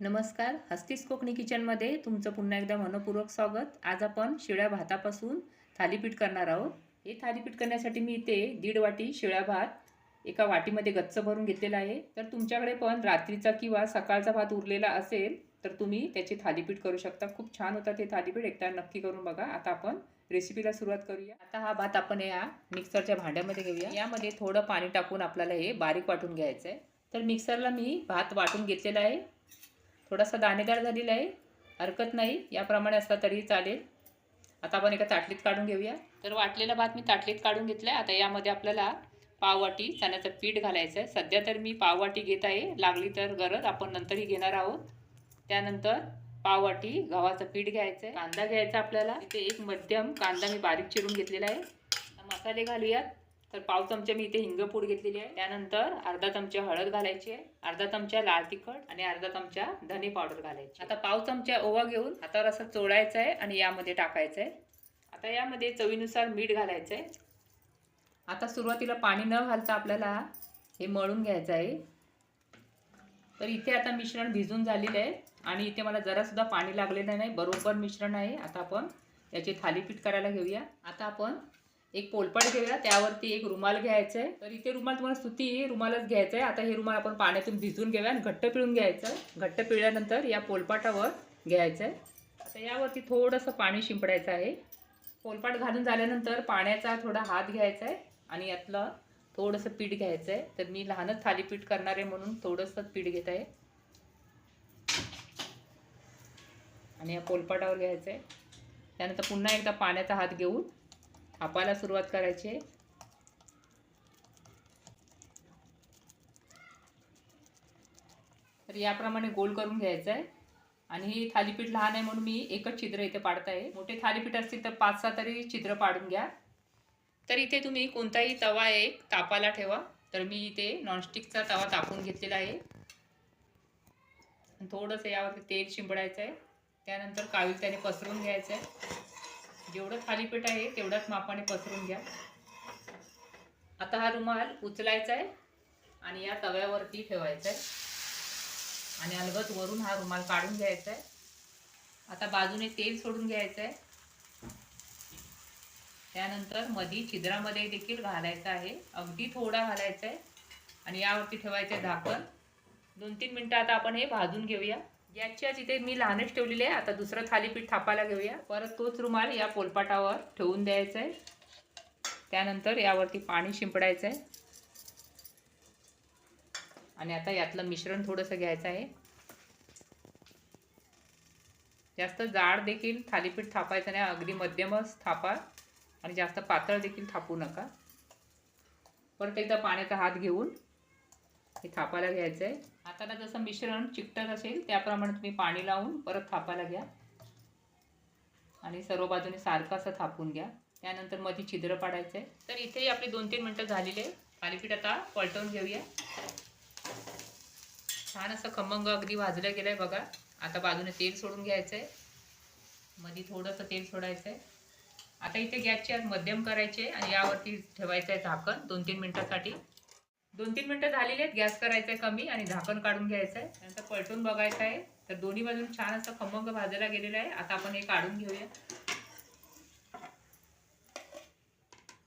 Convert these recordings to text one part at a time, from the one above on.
नमस्कार हस्तीस कोकणी किचनमध्ये तुमचं पुन्हा एकदा मनपूर्वक स्वागत. आज आपण शिळ्या भातापासून थालीपीठ करणार आहोत. हे थालीपीठ करण्यासाठी मी इथे दीड वाटी शिळ्या भात एका वाटीमध्ये गच्च भरून घेतलेला आहे. तर तुमच्याकडे पण रात्रीचा किंवा सकाळचा भात उरलेला असेल तर तुम्ही त्याचे थालीपीठ करू शकता. खूप छान होतात हे थालीपीठ. एकदा नक्की करून बघा. आता आपण रेसिपीला सुरुवात करूया. आता हा भात आपण या मिक्सरच्या भांड्यामध्ये घेऊया. यामध्ये थोडं पाणी टाकून आपल्याला हे बारीक वाटून घ्यायचं आहे तर मिक्सरला मी भात वाटून घेतलेला आहे. थोडासा दाणेदार झालेला आहे. हरकत नाही. याप्रमाणे असला तरीही चालेल. आता आपण एका ताटलीत काढून घेऊया. तर वाटलेला भात मी ताटलीत काढून घेतला आहे आता यामध्ये आपल्याला पाववाटी चण्याचं पीठ घालायचं आहे सध्या तर मी पाववाटी घेत आहे. लागली तर गरज. आपण नंतरही घेणार आहोत. त्यानंतर पाववाटी गव्हाचं पीठ घ्यायचं आहे कांदा घ्यायचा आपल्याला. इथे एक मध्यम कांदा मी बारीक चिरून घेतलेला आहे. मसाले घालूयात. तर पाव चमचे मी इथे हिंगपूड घेतलेली आहे. त्यानंतर अर्धा चमचा हळद घालायची आहे. अर्धा चमचा लाल तिखट आणि अर्धा चमचा धने पावडर घालायची आता पाव चमचा ओवा घेऊन हातावर असं चोळायचं आहे आणि यामध्ये टाकायचं आहे. आता यामध्ये चवीनुसार मीठ घालायचं आहे. आता सुरुवातीला पाणी न घालता आपल्याला हे मळून घ्यायचं आहे. तर इथे आता मिश्रण भिजून झालेलं आहे आणि इथे मला जरासुद्धा पाणी लागलेलं नाही. बरोबर मिश्रण आहे. आता आपण याचे थालीपीठ करायला घेऊया. आता आपण एक पोलपाट घेऊया त्यावरती एक रुमाल घ्यायचा आहे तर इथे रुमाल तुम्हाला सुती रुमालच घ्यायचा आहे आता हे रुमाल आपण पाण्यातून भिजून घेऊया आणि घट्ट पिळून घ्यायचं घट्ट पिळल्यानंतर या पोलपाटावर घ्यायचं आहे आता यावरती थोडंसं पाणी शिंपडायचं आहे. पोलपाट घालून झाल्यानंतर पाण्याचा थोडा हात घ्यायचा आहे आणि यातलं थोडंसं पीठ घ्यायचं आहे तर मी लहानच थालीपीठ करणार आहे म्हणून थोडंसं पीठ घेत. आहे आणि या पोलपाटावर घ्यायचं आहे त्यानंतर पुन्हा एकदा पाण्याचा हात घेऊन आपाला सुरुवात करायची. आहे तर याप्रमाणे गोल करून घ्यायचं आहे आणि ही थालीपीठ लहान आहे म्हणून मी एकच छिद्र इथे पाडत आहे मोठे थालीपीठ असतील तर पाच सहा तरी छिद्र पाडून घ्या. तर इथे तुम्ही कोणताही तवा एक तापाला ठेवा. तर मी इथे नॉनस्टिकचा तवा तापून घेतलेला आहे. थोडंसं यावरती तेल शिंपडायचं आहे त्यानंतर कावील त्याने पसरून घ्यायचं आहे जेवढं थालीपीठ आहे तेवढ्याच मापाने पसरून घ्या. आता हा रुमाल उचलायचा आहे आणि या तव्यावरती ठेवायचा आहे. आणि अलगत वरून हा रुमाल काढून घ्यायचा आहे. आता बाजूने तेल सोडून घ्यायचं आहे. त्यानंतर मधी छिद्रामध्ये देखील घालायचं आहे. अगदी थोडा घालायचा आहे. आणि यावरती ठेवायचं आहे झाकण दोन तीन मिनटं आता आपण हे भाजून घेऊया. गॅसची आज इथे मी लहानच ठेवलेली आहे आता दुसरं थालीपीठ थापायला घेऊया. परत तोच रुमाल या पोलपाटावर ठेवून द्यायचा आहे. त्यानंतर यावरती पाणी शिंपडायचं आहे. आणि आता यातलं मिश्रण थोडंसं घ्यायचं आहे. जास्त जाड देखील थालीपीठ थापायचं नाही अगदी मध्यमच थापा. आणि जास्त पातळ देखील थापू नका. परत एकदा पाण्याचा हात घेऊन हे थापायला घ्यायचं आहे हाताला जसं मिश्रण चिकटत असेल त्याप्रमाणे तुम्ही पाणी लावून परत थापायला घ्या. आणि सर्व बाजूने सारखं असं थापून घ्या. त्यानंतरमध्ये छिद्र पाडायचं आहे तर इथेही आपली दोन तीन मिनटं झालेले थालीपीठ आता पलटवून घेऊया. छान असं खमंग अगदी भाजलं गेलं आहे बघा. आता बाजूने तेल सोडून घ्यायचं आहे मध्ये थोडंसं तेल सोडायचं आहे आता इथे गॅसची आज मध्यम करायचे आणि यावरती ठेवायचं आहे झाकण दोन तीन मिनटासाठी. दोन तीन मिनटं झालेली आहेत. गॅस करायचा आहे कमी आणि झाकण काढून घ्यायचं आहे नंतर पलटून बघायचं आहे. तर दोन्ही बाजून छान असं खमंग भाजायला गेलेलं आहे. आता आपण हे काढून घेऊया.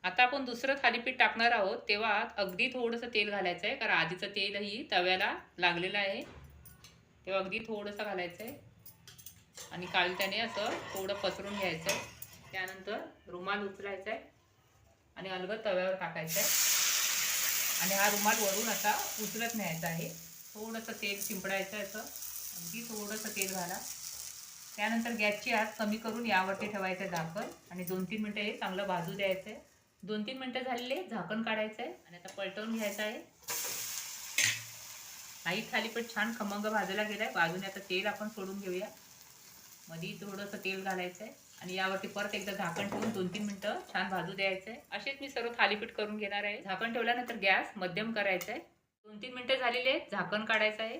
आता आपण दुसरं थालीपीठ टाकणार आहोत. तेव्हा अगदी थोडंसं तेल घालायचं आहे. कारण आधीचं तेलही तव्याला लागलेलं आहे. तेव्हा अगदी थोडंसं घालायचं आहे आणि कालत्याने असं थोडं पसरून घ्यायचं आहे त्यानंतर रुमाल उचलायचा आहे आणि अलगद तव्यावर टाकायचं आहे आणि हा रुमाल वरून असा उचलत न्यायचा आहे. थोडंसं तेल शिंपडायचं असं. अगदी थोडंसं तेल घाला. त्यानंतर गॅसची आत कमी करून यावरती ठेवायचं आहे झाकण आणि दोन तीन मिनटं हे चांगलं भाजू द्यायचं आहे. दोन तीन मिनटं झालेले झाकण काढायचं आहे आणि आता पलटवून घ्यायचं आहे. काही थालीपीठ छान खमंग भाजायला गेला आहे बाजूने आता तेल आपण सोडून घेऊया. मध्ये थोडंसं तेल घालायचं आहे. आणि यावरती परत एकदा झाकण ठेवून दोन तीन मिनटं छान भाजू द्यायचं आहे असेच मी सर्व थालीपीठ करून घेणार आहे. झाकण ठेवल्यानंतर गॅस मध्यम करायचा आहे दोन तीन मिनटं झालेले आहेत. झाकण काढायचं आहे.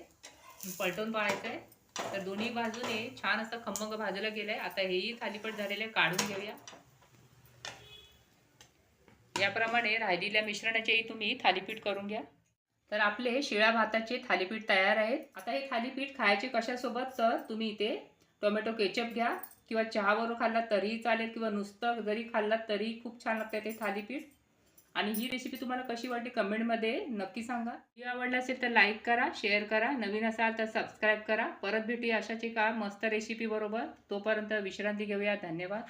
पलटवून पाळायचं आहे तर दोन्ही बाजूने छान असं खमंग भाजलं गेलं आहे आता हेही थालीपीठ झालेलं आहे. काढून घेऊया. याप्रमाणे राहिलेल्या मिश्रणाचेही तुम्ही थालीपीठ करून घ्या. तर आपले शिळ्या भाताचे थालीपीठ तयार आहेत. आता हे थालीपीठ खायचे कशासोबत? तर तुम्ही इथे टोमॅटो केचप घ्या किंवा चहाबरोबर खाल्ला तरीही चालेल किंवा नुसतं जरी खाल्ला तरी खूप छान लागतं ते थालीपीठ. आणि ही रेसिपी तुम्हाला कशी वाटली कमेंटमध्ये नक्की सांगा. व्हिडिओ आवडला असेल तर लाईक करा शेअर करा. नवीन असाल तर सबस्क्राईब करा. परत भेटूया अशाच एका मस्त रेसिपी बरोबर. तोपर्यंत विश्रांती घेऊया. धन्यवाद.